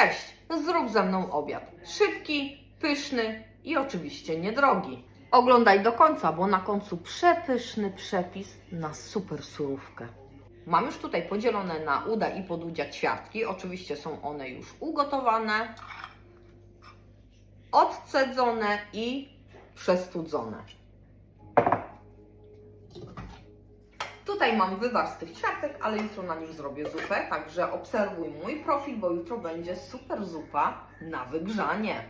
Cześć, zrób ze mną obiad. Szybki, pyszny i oczywiście niedrogi. Oglądaj do końca, bo na końcu przepyszny przepis na super surówkę. Mam już tutaj podzielone na uda i podudzia ćwiartki. Oczywiście są one już ugotowane, odcedzone i przestudzone. Tutaj mam wywar z tych ćwiartek, ale jutro na nich zrobię zupę, także obserwuj mój profil, bo jutro będzie super zupa na wygrzanie.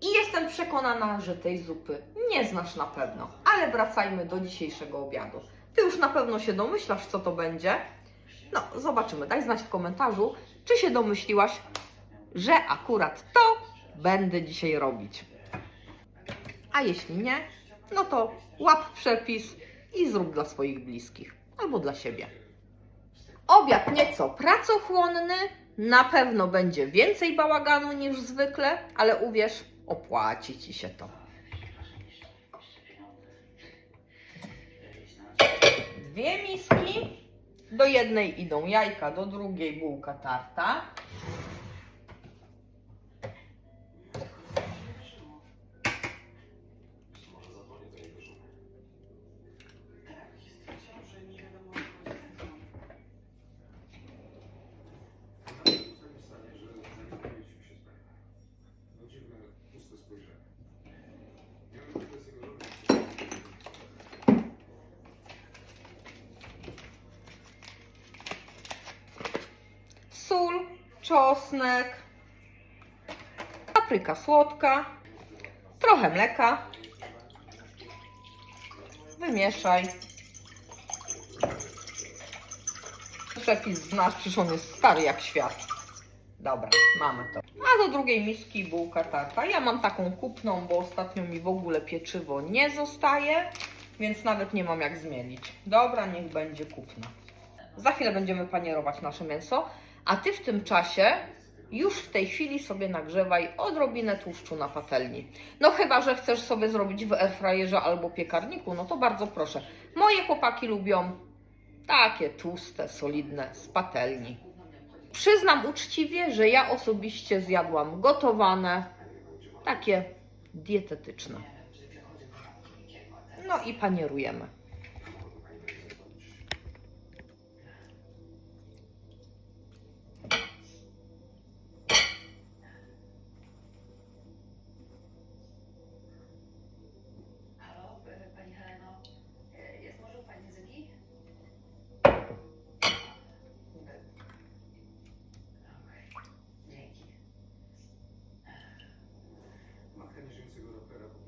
I jestem przekonana, że tej zupy nie znasz na pewno, ale wracajmy do dzisiejszego obiadu. Ty już na pewno się domyślasz, co to będzie. No, zobaczymy. Daj znać w komentarzu, czy się domyśliłaś, że akurat to będę dzisiaj robić. A jeśli nie, no to łap przepis i zrób dla swoich bliskich albo dla siebie. Obiad nieco pracochłonny, na pewno będzie więcej bałaganu niż zwykle, ale uwierz, opłaci ci się to. Dwie miski. Do jednej idą jajka, do drugiej bułka tarta. Sól, czosnek, papryka słodka, trochę mleka. Wymieszaj. Przepis znasz, przecież on jest stary jak świat. Dobra, mamy to. A do drugiej miski bułka tarta. Ja mam taką kupną, bo ostatnio mi w ogóle pieczywo nie zostaje, więc nawet nie mam jak zmienić. Dobra, niech będzie kupna. Za chwilę będziemy panierować nasze mięso, a Ty w tym czasie już w tej chwili sobie nagrzewaj odrobinę tłuszczu na patelni. No chyba, że chcesz sobie zrobić w airfryerze albo piekarniku, no to bardzo proszę. Moje chłopaki lubią takie tłuste, solidne z patelni. Przyznam uczciwie, że ja osobiście zjadłam gotowane, takie dietetyczne. No i panierujemy.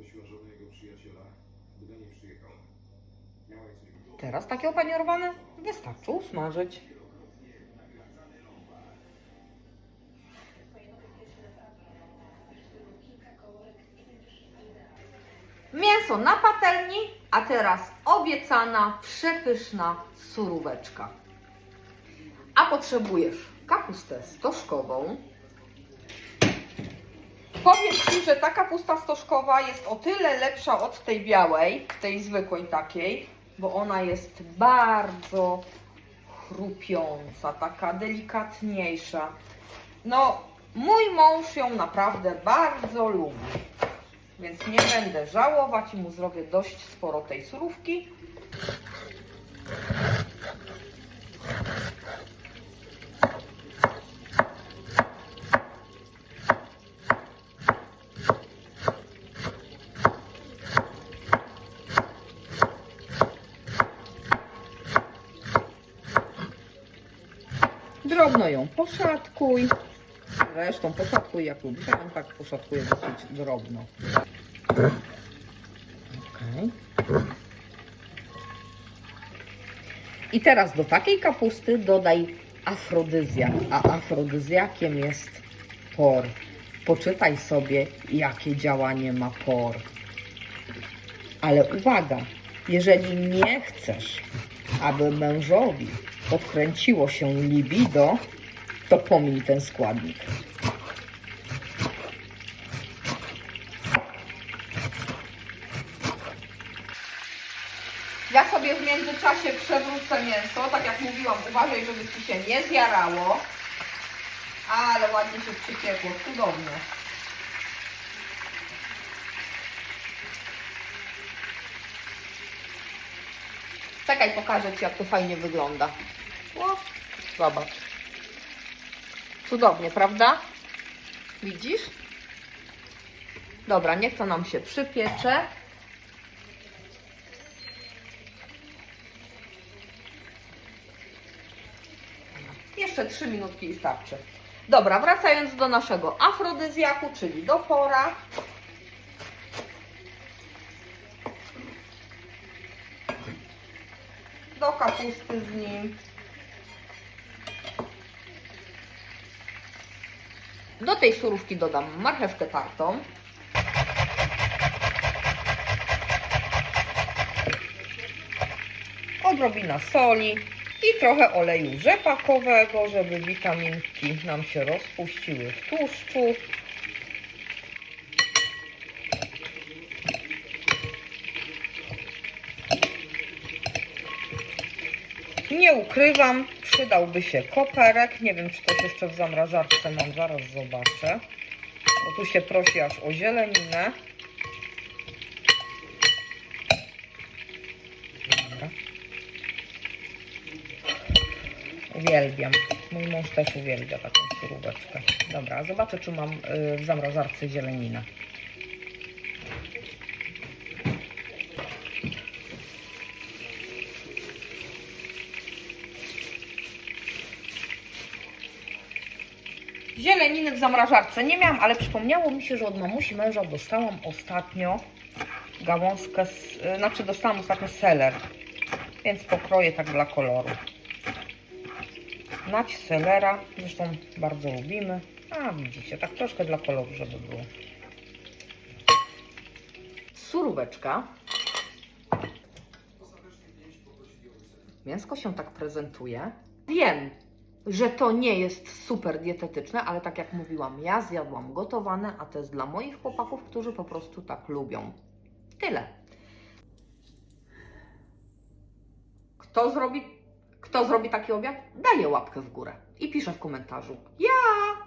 Poprosiła żonę jego przyjaciela, by do niej przyjechał. Miała jej coś wygotować. Teraz takie opanierowane wystarczy usmażyć. Mięso na patelni, a teraz obiecana, przepyszna suróweczka. A potrzebujesz kapustę stożkową. Powiem Ci, że ta kapusta stożkowa jest o tyle lepsza od tej białej, tej zwykłej takiej, bo ona jest bardzo chrupiąca, taka delikatniejsza. No, mój mąż ją naprawdę bardzo lubi, więc nie będę żałować i mu zrobię dość sporo tej surówki. Drobno ją poszatkuj. Zresztą poszatkuj jak lubisz. Ja tak poszatkuję dosyć drobno. Okej. I teraz do takiej kapusty dodaj afrodyzjak, a afrodyzjakiem jest por. Poczytaj sobie, jakie działanie ma por. Ale uwaga, jeżeli nie chcesz, aby mężowi podkręciło się libido, to pomiń ten składnik. Ja sobie w międzyczasie przewrócę mięso. Tak jak mówiłam, uważaj, żeby ci się nie zjarało. Ale ładnie się przypiekło, cudownie. Czekaj, pokażę Ci, jak to fajnie wygląda. O, zobacz. Cudownie, prawda? Widzisz? Dobra, niech to nam się przypiecze. Jeszcze 3 minutki i starczy. Dobra, wracając do naszego afrodyzjaku, czyli do pora. Do kapusty z nim. Do tej surówki dodam marchewkę tartą. Odrobina soli i trochę oleju rzepakowego, żeby witaminki nam się rozpuściły w tłuszczu. Nie ukrywam, przydałby się koperek. Nie wiem, czy coś jeszcze w zamrażarce mam, zaraz zobaczę. Bo tu się prosi aż o zieleninę. Uwielbiam. Mój mąż też uwielbia taką suróweczkę. Dobra, zobaczę, czy mam y, w zamrażarce zieleninę. Zieleniny w zamrażarce nie miałam, ale przypomniało mi się, że od mamusi męża dostałam ostatnio gałązkę, z, y, znaczy dostałam ostatnio seler, więc pokroję tak dla koloru. Nać selera, zresztą bardzo lubimy. A widzicie, tak troszkę dla koloru, żeby było. Suróweczka. Mięsko się tak prezentuje. Wiem, że to nie jest super dietetyczne, ale tak jak mówiłam, ja zjadłam gotowane, a to jest dla moich chłopaków, którzy po prostu tak lubią. Tyle. Kto zrobi, kto zrobi taki obiad? Daje łapkę w górę i pisze w komentarzu. Ja!